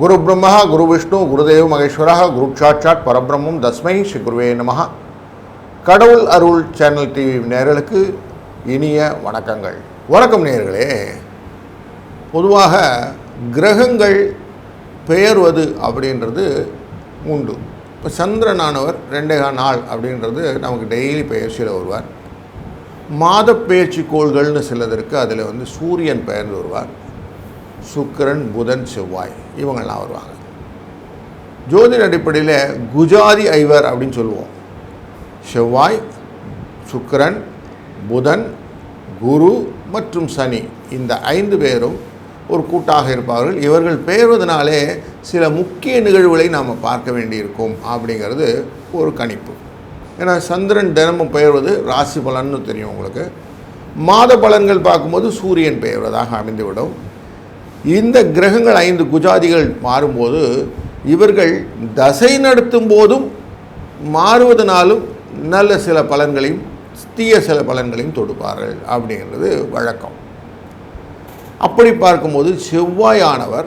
குரு பிரம்மா குரு விஷ்ணு குருதேவ் மகேஸ்வரா குரு சாட்சாட் பரபிரம்மம் தஸ்மை ஸ்ரீ குருவே கடவுள் அருள் சேனல் டிவி நேர்களுக்கு இனிய வணக்கங்கள். வணக்கம் நேர்களே. பொதுவாக கிரகங்கள் பெயர்வது அப்படின்றது உண்டு. இப்போ சந்திரனானவர் ரெண்டே நாள் அப்படின்றது நமக்கு டெய்லி பயிற்சியில் வருவார். மாத பேச்சு கோள்கள்னு சிலதற்கு அதில் வந்து சூரியன் பெயர்ந்து வருவார். சுக்கரன் புதன் செவ்வாய். இவங்கெல்லாம் வருவாங்க. ஜோதிட அடிப்படையில் குஜாதி ஐவர் அப்படின்னு சொல்லுவோம். செவ்வாய் சுக்கரன் புதன் குரு மற்றும் சனி. இந்த ஐந்து பேரும் ஒரு கூட்டாக இருப்பார்கள். இவர்கள் பெயர்வதனாலே சில முக்கிய நிகழ்வுகளை நாம் பார்க்க வேண்டியிருக்கும் அப்படிங்கிறது ஒரு கணிப்பு. ஏன்னா சந்திரன் தினமும் பெயர்வது ராசி பலன்னு தெரியும் உங்களுக்கு. மாத பலன்கள் பார்க்கும்போது சூரியன் பெயர்வதாக அமைந்துவிடும். இந்த கிரகங்கள் ஐந்து குஜாதிகள் மாறும்போது இவர்கள் தசை நடத்தும் போதும் மாறுவதனாலும் நல்ல சில பலன்களையும் தீய சில பலன்களையும் தொடுப்பார்கள் அப்படிங்கிறது வழக்கம். அப்படி பார்க்கும்போது செவ்வாயானவர்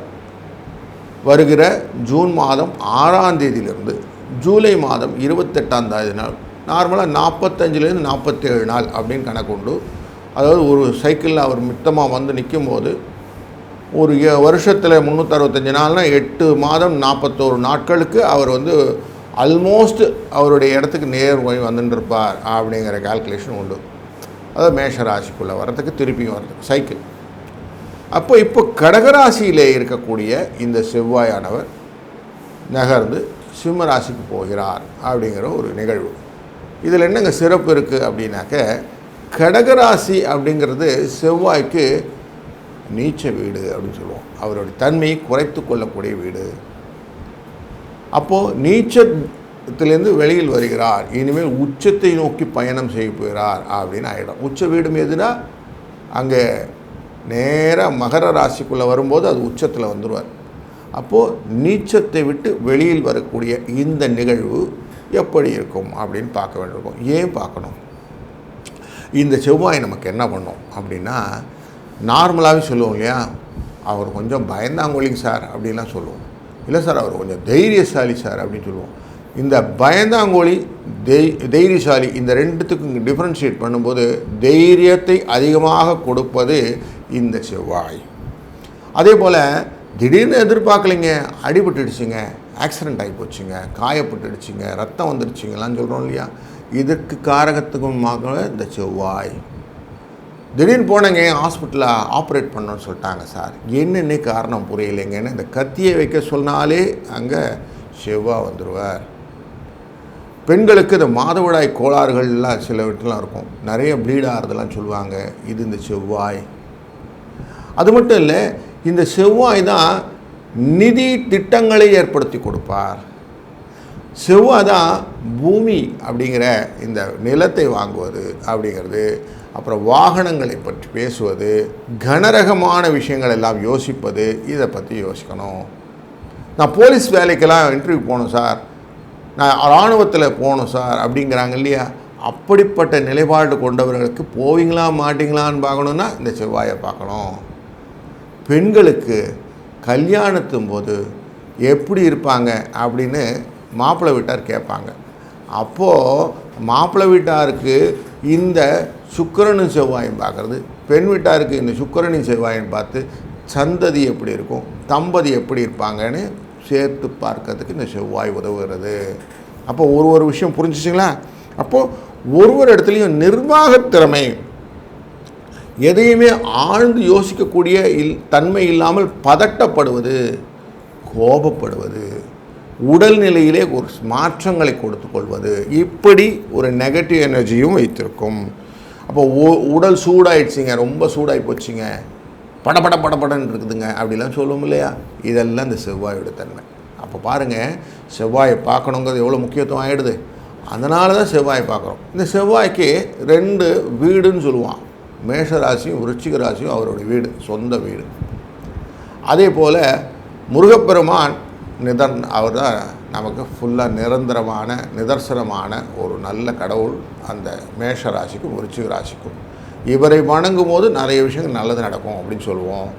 வருகிற ஜூன் மாதம் ஆறாம் தேதியிலிருந்து ஜூலை மாதம் இருபத்தெட்டாம் தேதி நாள் நார்மலாக நாற்பத்தஞ்சிலேருந்து நாற்பத்தேழு நாள் அப்படின்னு கணக்குண்டு அதாவது ஒரு சைக்கிளில் அவர் மித்தமாக வந்து நிற்கும் போது ஒரு வருஷத்தில் முந்நூற்றறுபத்தஞ்சு நாள்னா எட்டு மாதம் நாற்பத்தோரு நாட்களுக்கு அவர் வந்து அல்மோஸ்ட் அவருடைய இடத்துக்கு நேர் போய் வந்துட்டுருப்பார் அப்படிங்கிற கால்குலேஷன் உண்டு. அதாவது மேஷ ராசிக்குள்ளே வர்றதுக்கு திருப்பியும் வரதுக்கு சைக்கிள் அப்போ இப்போ கடகராசியிலே இருக்கக்கூடிய இந்த செவ்வாயானவர் நகர்ந்து சிம்மராசிக்கு போகிறார் அப்படிங்கிற ஒரு நிகழ்வு. இதில் என்னங்க சிறப்பு இருக்குது அப்படின்னாக்க கடகராசி அப்படிங்கிறது செவ்வாய்க்கு நீச்ச வீடு அப்படின்னு சொல்லுவோம். அவருடைய தன்மையை குறைத்து கொள்ளக்கூடிய வீடு. அப்போது நீச்சத்திலேருந்து வெளியில் வருகிறார். இனிமேல் உச்சத்தை நோக்கி பயணம் செய்ய போகிறார் அப்படின்னு ஆகிடும் உச்ச வீடும் எதுனா? அங்கே நேராக மகர ராசிக்குள்ளே வரும்போது அது உச்சத்தில் வந்துடுவார் அப்போது நீச்சத்தை விட்டு வெளியில் வரக்கூடிய இந்த நிகழ்வு எப்படி இருக்கும் அப்படின்னு பார்க்க வேண்டியிருக்கும். ஏன் பார்க்கணும்? இந்த செவ்வாய் நமக்கு என்ன பண்ணும் அப்படின்னா நார்மலாகவே சொல்லுவோம் இல்லையா? அவர் கொஞ்சம் பயந்தாங்கொழிங்க சார் அப்படின்லாம் சொல்லுவோம். இல்லை சார் அவர் கொஞ்சம் தைரியசாலி சார் அப்படின்னு சொல்லுவோம். இந்த பயந்தாங்கோழி தெய் தைரியசாலி இந்த ரெண்டுத்துக்கும் டிஃப்ரென்ஷியேட் பண்ணும்போது தைரியத்தை அதிகமாக கொடுப்பது இந்த செவ்வாய். அதே போல் திடீர்னு எதிர்பார்க்கலைங்க அடிபட்டுடுச்சுங்க ஆக்சிடெண்ட் ஆகி போச்சுங்க காயப்பட்டுடுச்சுங்க ரத்தம் வந்துடுச்சுங்கலாம் சொல்கிறோம் இல்லையா? இதற்கு காரகத்துக்குமாக இந்த செவ்வாய். திடீர்னு போனேங்க ஹாஸ்பிட்டலில் ஆப்ரேட் பண்ணோன்னு சொல்லிட்டாங்க சார். என்னென்ன காரணம் புரியலைங்கன்னு இந்த கத்தியை வைக்க சொன்னாலே அங்கே செவ்வாய் வந்துடுவார் பெண்களுக்கு இந்த மாதவிடாய் கோளாறுகள்லாம் சில வீட்டிலாம் இருக்கும். நிறைய ப்ளீட் ஆகிறதுலாம் சொல்லுவாங்க. இது இந்த செவ்வாய். அது மட்டும் இல்லை இந்த செவ்வாய் தான் நிதி திட்டங்களை ஏற்படுத்தி கொடுப்பார். செவ்வாய் தான் பூமி அப்படிங்கிற இந்த நிலத்தை வாங்குவது அப்படிங்கிறது அப்புறம் வாகனங்களை பற்றி பேசுவது கனரகமான விஷயங்கள் எல்லாம் யோசிப்பது இதை பற்றி யோசிக்கணும். நான் போலீஸ் வேலைக்கெல்லாம் இன்டர்வியூ போகணும் சார். நான் இராணுவத்தில் போகணும் சார் அப்படிங்கிறாங்க இல்லையா? அப்படிப்பட்ட நிலைப்பாடு கொண்டவர்களுக்கு போவீங்களா மாட்டிங்களான்னு பார்க்கணுன்னா இந்த செவ்வாயை பார்க்கணும். பெண்களுக்கு கல்யாணத்தும் போது எப்படி இருப்பாங்க அப்படின்னு மாப்பிள்ளை வீட்டார் கேட்பாங்க. அப்போது மாப்பிள்ளை வீட்டாருக்கு இந்த சுக்கரனும் செவ்வாயும் பார்க்குறது. பெண் வீட்டாருக்கு இந்த சுக்கரனும் செவ்வாயும் பார்த்து சந்ததி எப்படி இருக்கும் தம்பதி எப்படி இருப்பாங்கன்னு சேர்த்து பார்க்கறதுக்கு இந்த செவ்வாய் உதவுகிறது. அப்போ ஒரு ஒரு விஷயம் புரிஞ்சிச்சிங்களா? அப்போது ஒரு ஒரு இடத்துலையும் நிர்வாக திறமை எதையுமே ஆழ்ந்து யோசிக்கக்கூடிய இல் தன்மை இல்லாமல் பதட்டப்படுவது கோபப்படுவது உடல்நிலையிலே ஒரு மாற்றங்களை கொடுத்துக்கொள்வது. இப்படி ஒரு நெகட்டிவ் எனர்ஜியும் வைத்திருக்கும். அப்போ உடல் சூடாயிடுச்சுங்க ரொம்ப சூடாகி போச்சுங்க. படபட படபடன்னு இருக்குதுங்க. அப்படிலாம் சொல்லுவோம் இல்லையா? இதெல்லாம் இந்த செவ்வாயோட தன்மை. அப்போ பாருங்கள் செவ்வாயை பார்க்கணுங்கிறது எவ்வளோ முக்கியத்துவம் ஆகிடுது அதனால தான் செவ்வாயை பார்க்குறோம். இந்த செவ்வாய்க்கு ரெண்டு வீடுன்னு சொல்லுவான். மேஷ ராசியும் விருச்சிக ராசியும் அவருடைய வீடு சொந்த வீடு. அதே போல் முருகப்பெருமான் நிதர் அவர் தான் நமக்கு ஃபுல்லாக நிரந்தரமான நிதர்சனமான ஒரு நல்ல கடவுள். அந்த மேஷ ராசிக்கும் விருச்சிக ராசிக்கும் இவரை வணங்கும் போது நிறைய விஷயங்கள் நல்லது நடக்கும் அப்படின்னு சொல்லுவோம்.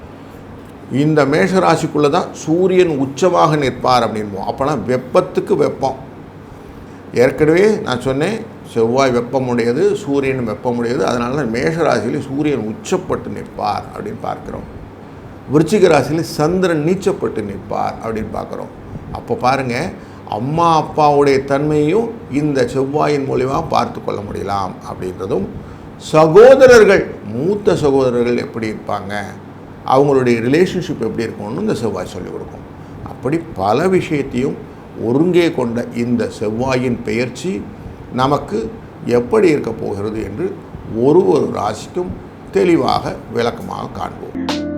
இந்த மேஷ ராசிக்குள்ளே தான் சூரியன் உச்சமாக நிற்பார் அப்படின்போம் அப்போனா வெப்பத்துக்கு வெப்பம். ஏற்கனவே நான் சொன்னேன் செவ்வாய் வெப்பமுடையது சூரியன் வெப்பமுடையது. அதனால தான் மேஷராசியில் சூரியன் உச்சப்பட்டு நிற்பார் அப்படின்னு பார்க்குறோம். விருச்சிக ராசியில் சந்திரன் நீச்சப்பட்டு நிற்பார் அப்படின்னு பார்க்குறோம். அப்போ பாருங்கள் அம்மா அப்பாவுடைய தன்மையும் இந்த செவ்வாயின் மூலிமா பார்த்து கொள்ள முடியலாம் அப்படின்றதும் சகோதரர்கள் மூத்த சகோதரர்கள் எப்படி இருப்பாங்க அவங்களுடைய ரிலேஷன்ஷிப் எப்படி இருக்கும்னு இந்த செவ்வாய் சொல்லிக் கொடுக்கும். அப்படி பல விஷயத்தையும் ஒருங்கே கொண்ட இந்த செவ்வாயின் பெயர்ச்சி நமக்கு எப்படி இருக்க போகிறது என்று ஒரு ஒரு ராசிக்கும் தெளிவாக விளக்கமாக காண்போம்.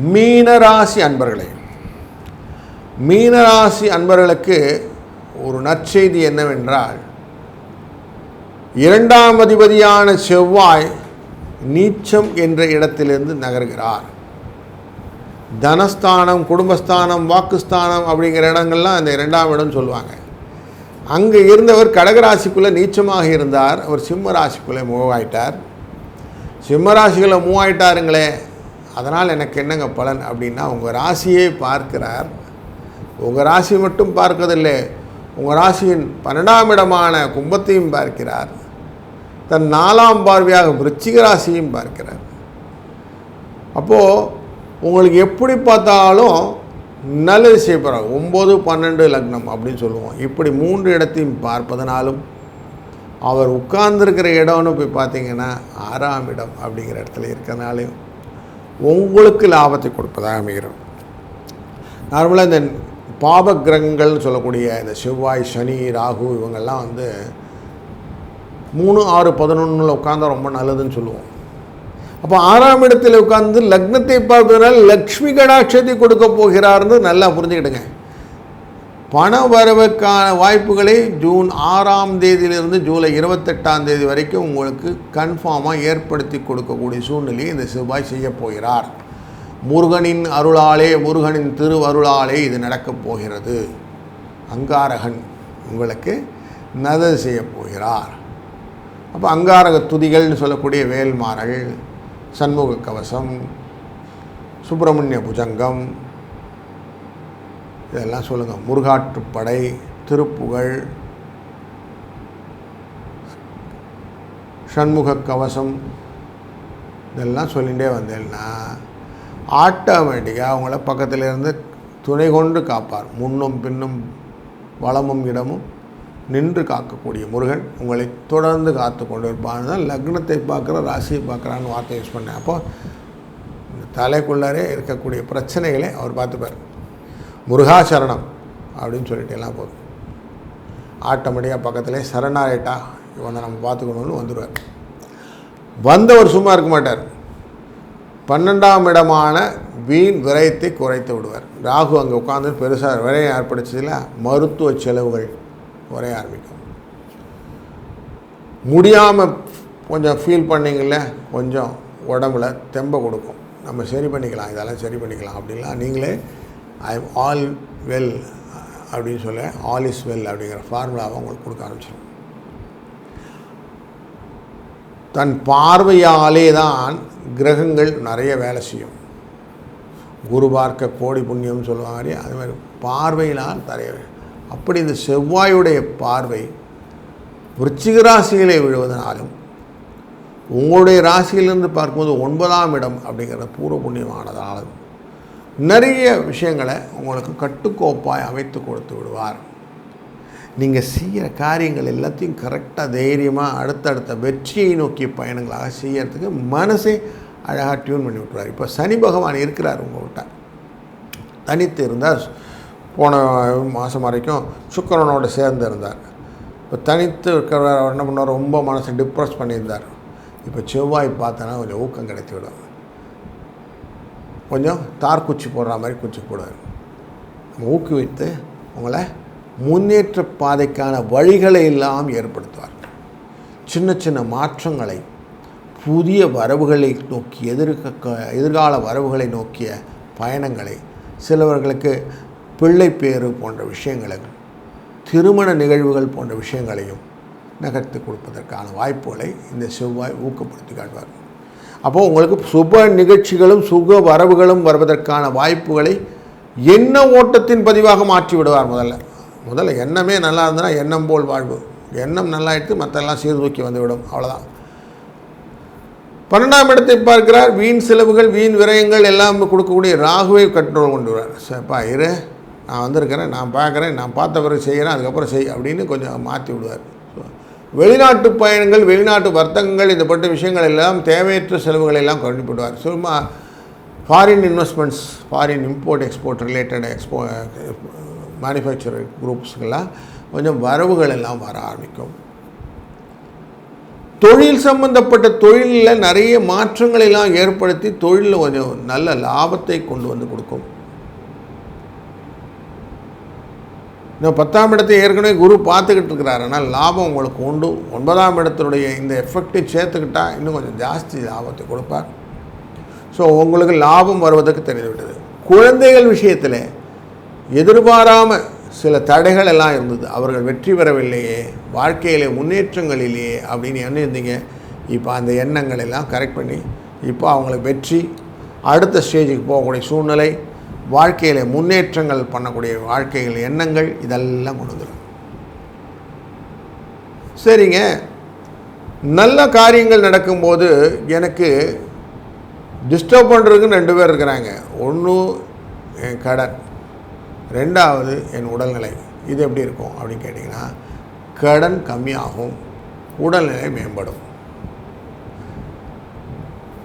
மீனராசி அன்பர்களே மீனராசி அன்பர்களுக்கு ஒரு நற்செய்தி என்னவென்றால் இரண்டாம் அதிபதியான செவ்வாய் நீச்சம் என்ற இடத்திலிருந்து நகர்கிறார். தனஸ்தானம் குடும்பஸ்தானம் வாக்குஸ்தானம் அப்படிங்கிற இடங்கள்லாம் அந்த இரண்டாம் இடம் சொல்லுவாங்க. அங்கே இருந்தவர் கடகராசிக்குள்ளே நீச்சமாக இருந்தார் அவர் சிம்ம ராசிக்குள்ளே மூவ் ஆயிட்டார். சிம்ம ராசிக்குள்ளே மூவ் ஆயிட்டாருங்களே அதனால் எனக்கு என்னங்க பலன் அப்படின்னா உங்கள் ராசியை பார்க்கிறார். உங்கள் ராசி மட்டும் பார்க்கதில்லை உங்கள் ராசியின் பன்னெண்டாம் இடமான கும்பத்தையும் பார்க்கிறார். தன் நாலாம் பார்வையாக விருச்சிக ராசியும் பார்க்கிறார். அப்போது உங்களுக்கு எப்படி பார்த்தாலும் நல்லது செய்யப்படுறாங்க ஒம்பது பன்னெண்டு லக்னம் அப்படின்னு சொல்லுவோம். இப்படி மூன்று இடத்தையும் பார்ப்பதனாலும் அவர் உட்கார்ந்துருக்கிற இடம்னு போய் பார்த்தீங்கன்னா ஆறாம் இடம் அப்படிங்கிற இடத்துல இருக்கிறனாலையும் உங்களுக்கு லாபத்தை கொடுப்பதாக அமைகிறது. நார்மலாக இந்த பாப கிரகங்கள்னு சொல்லக்கூடிய இந்த செவ்வாய் சனி ராகு இவங்கெல்லாம் வந்து மூணு ஆறு பதினொன்றில் உட்காந்தா ரொம்ப நல்லதுன்னு சொல்லுவோம். அப்போ ஆறாம் இடத்தில் உட்கார்ந்து லக்னத்தை பார்ப்பதனால் லக்ஷ்மி கடாட்சத்தை கொடுக்க போகிறார்னு நல்லா புரிஞ்சுக்கிடுங்க. பண வரவுக்கான வாய்ப்புகளை ஜூன் ஆறாம் தேதியிலிருந்து ஜூலை இருபத்தெட்டாம் தேதி வரைக்கும் உங்களுக்கு கன்ஃபார்மாக ஏற்படுத்தி கொடுக்கக்கூடிய சூழ்நிலையை இந்த செவ்வாய் செய்ய போகிறார். முருகனின் அருளாலே முருகனின் திருவருளாலே இது நடக்கப் போகிறது. அங்காரகன் உங்களுக்கு நதது செய்ய போகிறார். அப்போ அங்காரக துதிகள்னு சொல்லக்கூடிய வேல்மாறல் சண்முக கவசம் சுப்பிரமணிய புஜங்கம் இதெல்லாம் சொல்லுங்கள் முருகாற்றுப்படை திருப்புகழ் சண்முக கவசம் இதெல்லாம் சொல்லிகிட்டே வந்தேன்னா ஆட்டோமேட்டிக்காக அவங்கள பக்கத்தில் இருந்து துணை கொண்டு காப்பார். முன்னும் பின்னும் வளமும் இடமும் நின்று காக்கக்கூடிய முருகன் உங்களை தொடர்ந்து காத்து கொண்டு இருப்பான் தான் லக்னத்தை பார்க்குற ராசியை பார்க்குறான்னு வார்த்தை யூஸ் பண்ணேன். அப்போ இந்த தலைக்குள்ளாரே இருக்கக்கூடிய பிரச்சனைகளை அவர் பார்த்துப்பார். முருகாசரணம் அப்படின்னு சொல்லிட்டு எல்லாம் போதும். ஆட்டோமேட்டிக்காக பக்கத்துலேயே சரணாயிட்டா இவனை நம்ம பார்த்துக்கணும்னு வந்துடுவார். வந்தவர் சும்மா இருக்க மாட்டார். பன்னெண்டாம் இடமான வீண் விரயத்தை குறைத்து விடுவார். ராகு அங்கே உட்காந்து பெருசாக விரயம் ஏற்படுத்ததில் மருத்துவ செலவுகள் குறைய ஆரம்பிக்கும். முடியாமல் கொஞ்சம் ஃபீல் பண்ணிங்கள கொஞ்சம் உடம்புல தெம்பை கொடுக்கும். நம்ம சரி பண்ணிக்கலாம் இதெல்லாம் சரி பண்ணிக்கலாம் அப்படின்லாம் நீங்களே ஐ ஆல் வெல் அப்படின்னு சொல்ல ஆல் இஸ் வெல் அப்படிங்கிற ஃபார்முலாவை உங்களுக்கு கொடுக்க ஆரம்பிச்சிடும். தன் பார்வையாலே தான் கிரகங்கள் நிறைய வேலை செய்யும். குரு பார்க்க கோடி புண்ணியம் சொல்லுவாங்க அது மாதிரி பார்வையினால் நிறைய அப்படி இந்த செவ்வாயுடைய பார்வை விருச்சிக ராசிகளை விழுவதனாலும் உங்களுடைய ராசியிலிருந்து பார்க்கும்போது ஒன்பதாம் இடம் அப்படிங்கிற பூர்வ புண்ணியமானதாலும் நிறைய விஷயங்களை உங்களுக்கு கட்டுக்கோப்பாய் அமைத்து கொடுத்து விடுவார். நீங்கள் செய்கிற காரியங்கள் எல்லாத்தையும் கரெக்டாக தைரியமாக அடுத்தடுத்த வெற்றியை நோக்கிய பயணங்களாக செய்யறதுக்கு மனசே அழகாக டியூன் பண்ணி விட்டுருவார். இப்போ சனி பகவான் இருக்கிறார் உங்கள்கிட்ட தனித்து இருந்தார். போன மாதம் வரைக்கும் சுக்கரனோடு சேர்ந்து இருந்தார். இப்போ தனித்து இருக்கிறவர் என்ன பண்ணுவார்? ரொம்ப மனசை டிப்ரெஸ் பண்ணியிருந்தார். இப்போ செவ்வாய் பார்த்தோன்னா கொஞ்சம் ஊக்கம் கிடைத்து விடும். கொஞ்சம் தார் குச்சி போடுற மாதிரி குச்சி போடுவார் ஊக்குவித்து உங்களை முன்னேற்ற பாதைக்கான வழிகளை எல்லாம் ஏற்படுத்துவார். சின்ன சின்ன மாற்றங்களை புதிய வரவுகளை நோக்கி எதிர்க்க எதிர்கால வரவுகளை நோக்கிய பயணங்களை சிலவர்களுக்கு பிள்ளை பேறு போன்ற விஷயங்களை திருமண நிகழ்வுகள் போன்ற விஷயங்களையும் நகர்த்தி கொடுப்பதற்கான வாய்ப்புகளை இந்த செவ்வாய் ஊக்கப்படுத்தி காட்டுவார்கள் அப்போது உங்களுக்கு சுப நிகழ்ச்சிகளும் சுக வரவுகளும் வருவதற்கான வாய்ப்புகளை எண்ண ஓட்டத்தின் பதிவாக மாற்றி விடுவார் முதல்ல. முதல்ல எண்ணமே நல்லா இருந்ததுன்னா எண்ணம் போல் வாழ்வு. எண்ணம் நல்லா எடுத்து மற்றெல்லாம் சீர்தூக்கி வந்துவிடும். அவ்வளோதான் பன்னெண்டாம் இடத்தை பார்க்கிறார். வீண் செலவுகள் வீண் விரயங்கள் எல்லாம் கொடுக்கக்கூடிய ராகுவை கண்ட்ரோல் கொண்டு வரார் சரிப்பா இரு. நான் வந்திருக்கிறேன் நான் பார்க்குறேன் நான் பார்த்த பிறகு செய்கிறேன் அதுக்கப்புறம் செய் அப்படின்னு கொஞ்சம் மாற்றி விடுவார். வெளிநாட்டு பயணங்கள் வெளிநாட்டு வர்த்தகங்கள் இந்த பட்ட விஷயங்கள் எல்லாம் தேவையற்ற செலவுகளை எல்லாம் கொண்டு போடுவார் சும்மா foreign investments foreign import export related expo manufacture குரூப்ஸுக்கெல்லாம் கொஞ்சம் வரவுகள் எல்லாம் வர ஆரம்பிக்கும். தொழில் சம்பந்தப்பட்ட தொழிலில் நிறைய மாற்றங்களை எல்லாம் ஏற்படுத்தி தொழிலில் கொஞ்சம் நல்ல லாபத்தை கொண்டு வந்து கொடுக்கும். இந்த பத்தாம் இடத்தை ஏற்கனவே குரு பார்த்துக்கிட்டு இருக்கிறார். ஆனால் லாபம் உங்களுக்கு உண்டு. ஒன்பதாம் இடத்தினுடைய இந்த எஃபெக்டை சேர்த்துக்கிட்டா இன்னும் கொஞ்சம் ஜாஸ்தி லாபத்தை கொடுப்பார். ஸோ உங்களுக்கு லாபம் வருவதற்கு தெரிந்துவிட்டது. குழந்தைகள் விஷயத்தில் எதிர்பாராமல் சில தடைகள் எல்லாம் இருந்தது. அவர்கள் வெற்றி பெறவில்லையே வாழ்க்கையிலே முன்னேற்றங்கள் இல்லையே அப்படின்னு எண்ணிருந்தீங்க இப்போ அந்த எண்ணங்கள் எல்லாம் கரெக்ட் பண்ணி இப்போ அவங்களுக்கு வெற்றி. அடுத்த ஸ்டேஜுக்கு போகக்கூடிய சூழ்நிலை. வாழ்க்கையில் முன்னேற்றங்கள் பண்ணக்கூடிய வாழ்க்கைகள் எண்ணங்கள் இதெல்லாம் கொண்டு வந்துடும் சரிங்க. நல்ல காரியங்கள் நடக்கும்போது எனக்கு டிஸ்டர்ப் பண்ணுறதுக்குன்னு ரெண்டு பேர் இருக்கிறாங்க. ஒன்று என் கடன். ரெண்டாவது என் உடல்நிலை. இது எப்படி இருக்கும் அப்படின்னு கேட்டிங்கன்னா கடன் கம்மியாகும். உடல்நிலை மேம்படும்.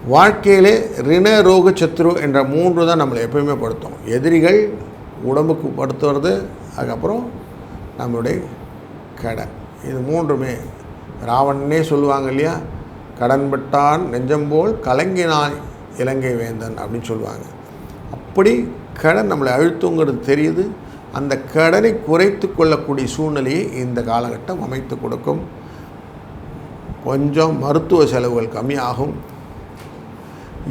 வாழ்க்கையிலே ரிண ரோக சத்ரு என்ற மூன்று தான் நம்மளை எப்பயுமே படுத்தும். எதிரிகள் உடம்புக்கு படுத்துறது அதுக்கப்புறம் நம்மளுடைய கடை. இது மூன்றுமே. ராவணனே சொல்லுவாங்க இல்லையா? கடன்பட்டான் நெஞ்சம்போல் கலங்கினான் இலங்கை வேந்தன் அப்படின்னு சொல்லுவாங்க. அப்படி கடன் நம்மளை அழுத்துங்கிறது தெரியுது. அந்த கடனை குறைத்து கொள்ளக்கூடிய சூழ்நிலையை இந்த காலகட்டம் அமைத்து கொடுக்கும். கொஞ்சம் மருத்துவ செலவுகள் கம்மியாகும்.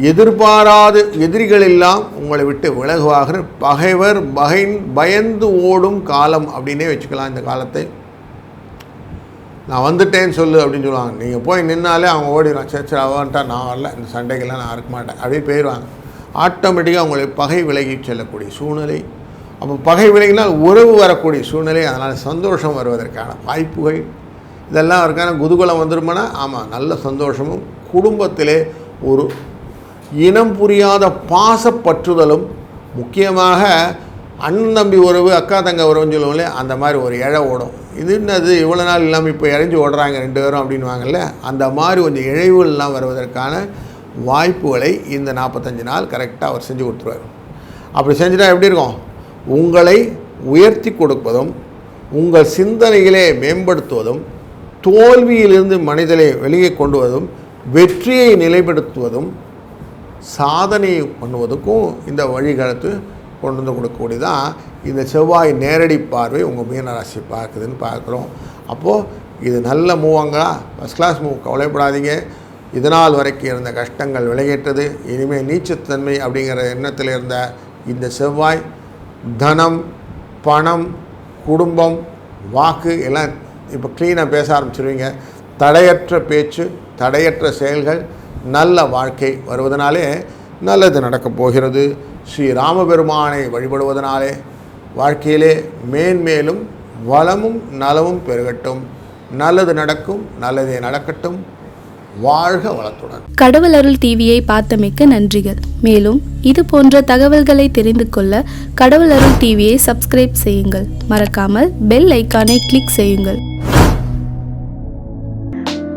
எதிர்பாராத எதிரிகள் எல்லாம் உங்களை விட்டு விலகுவாக பகைவர் பகைன் பயந்து ஓடும் காலம் அப்படின்னே வச்சுக்கலாம் இந்த காலத்தை. நான் வந்துட்டேன்னு சொல்லு அப்படின்னு சொல்லுவாங்க. நீங்கள் போய் நின்னாலே அவங்க ஓடிடுவான் சரி சரி அவன்ட்டா நான் வரல. இந்த சண்டைக்கெல்லாம் நான் இருக்க மாட்டேன் அப்படின்னு போயிடுவாங்க ஆட்டோமேட்டிக்காக உங்களை பகை விலகி செல்லக்கூடிய சூழ்நிலை. அப்போ பகை விலகினால் உறவு வரக்கூடிய சூழ்நிலை. அதனால் சந்தோஷம் வருவதற்கான வாய்ப்புகள். இதெல்லாம் இருக்கான குதுகுலம் வந்துருமானா ஆமாம் நல்ல சந்தோஷமும் குடும்பத்திலே ஒரு இனம் புரியாத பாசப்பற்றுதலும் முக்கியமாக அண்ணன் தம்பி உறவு அக்கா தங்க உறவுன்னு சொல்லுவோம்ல அந்த மாதிரி ஒரு இழை ஓடும். இது என்னது? இவ்வளோ நாள் இல்லாமல் இப்போ இறைஞ்சி ஓடுறாங்க ரெண்டு பேரும் அப்படின்வாங்கல்ல அந்த மாதிரி கொஞ்சம் இழைவுகள்லாம் வருவதற்கான வாய்ப்புகளை இந்த நாற்பத்தஞ்சு நாள் கரெக்டாக அவர் செஞ்சு கொடுத்துருவார். அப்படி செஞ்சுட்டா எப்படி இருக்கும்? உங்களை உயர்த்தி கொடுப்பதும் உங்கள் சிந்தனைகளை மேம்படுத்துவதும் தோல்வியிலிருந்து மனிதனை வெளியே கொண்டுவதும் வெற்றியை நிலைப்படுத்துவதும் சாதனை பண்ணுவதற்கும் இந்த வழிகாலத்து கொண்டு வந்து கொடுக்கக்கூடியதான் இந்த செவ்வாய் நேரடி பார்வை உங்கள் மீனராசி பார்க்குதுன்னு பார்க்குறோம். அப்போது இது நல்ல மூவாங்களா ஃபஸ்ட் கிளாஸ் மூவ் கவலைப்படாதீங்க. இதனால் வரைக்கும் இருந்த கஷ்டங்கள் விலகிட்டது இனிமேல் நீச்சத்தன்மை அப்படிங்கிற எண்ணத்தில் இருந்த இந்த செவ்வாய் தனம் பணம் குடும்பம் வாக்கு எல்லாம் இப்போ க்ளீனாக பேச ஆரம்பிச்சிருவீங்க. தடையற்ற பேச்சு தடையற்ற செயல்கள் நல்ல வாழ்க்கை வருவதனாலே நல்லது நடக்கப் போகிறது. ஸ்ரீ ராமபெருமானை வழிபடுவதனாலே வாழ்க்கையிலே மேன்மேலும் வளமும் நலமும் பெருகட்டும். நல்லது நடக்கும் நல்லதே நடக்கட்டும். வாழ்க வளத்துடன். கடவுள் அருள் டிவியை பார்த்தமைக்க நன்றிகள். மேலும் இது போன்ற தகவல்களை தெரிந்து கொள்ள கடவுள் அருள் டிவியை சப்ஸ்கிரைப் செய்யுங்கள். மறக்காமல் பெல் ஐக்கானை கிளிக் செய்யுங்கள்.